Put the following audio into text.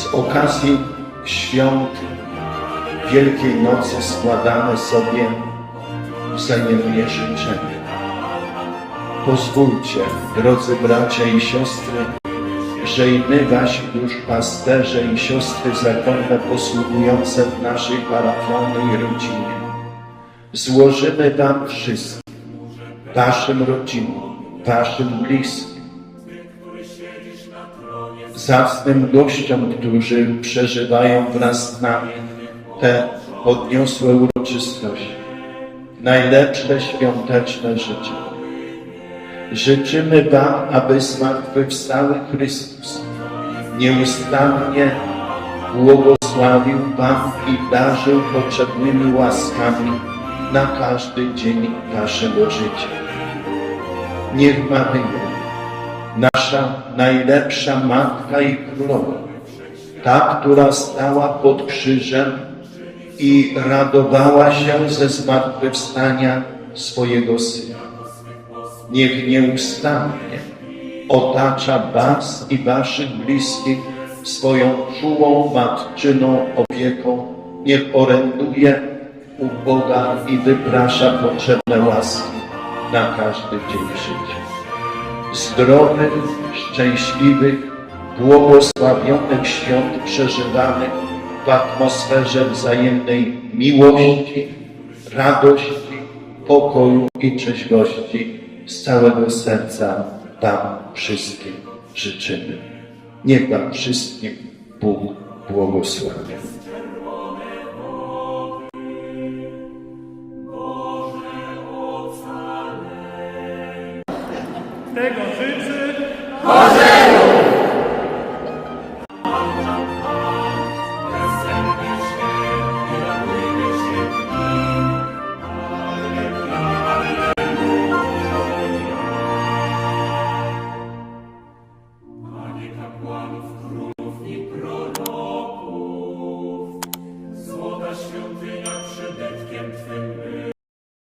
Z okazji świąt Wielkiej Nocy składamy sobie wzajemnie. Pozwólcie, drodzy bracia i siostry, że i my, wasi duszpasterze i siostry zakonne posługujące w naszej parafialnej rodzinie, złożymy Wam wszystkim, Waszym rodzinom, Waszym bliskim, zacnym gościom, którzy przeżywają wraz z nami te podniosłe uroczystości, najlepsze świąteczne życzenia. Życzymy Wam, aby zmartwychwstały Chrystus nieustannie błogosławił Wam i darzył potrzebnymi łaskami na każdy dzień Waszego życia. Niech Maryja, nasza najlepsza Matka i Królowa, ta, która stała pod krzyżem i radowała się ze zmartwychwstania swojego Syna niech nieustannie otacza Was i Waszych bliskich swoją czułą matczyną opieką, niech oręduje u Boga i wyprasza potrzebne łaski na każdy dzień życia. Zdrowych, szczęśliwych, błogosławionych świąt przeżywanych w atmosferze wzajemnej miłości, radości, pokoju i trzeźwości z całego serca Wam wszystkim życzymy. Niech Wam wszystkim Bóg błogosławi. Tego życzy. Bożego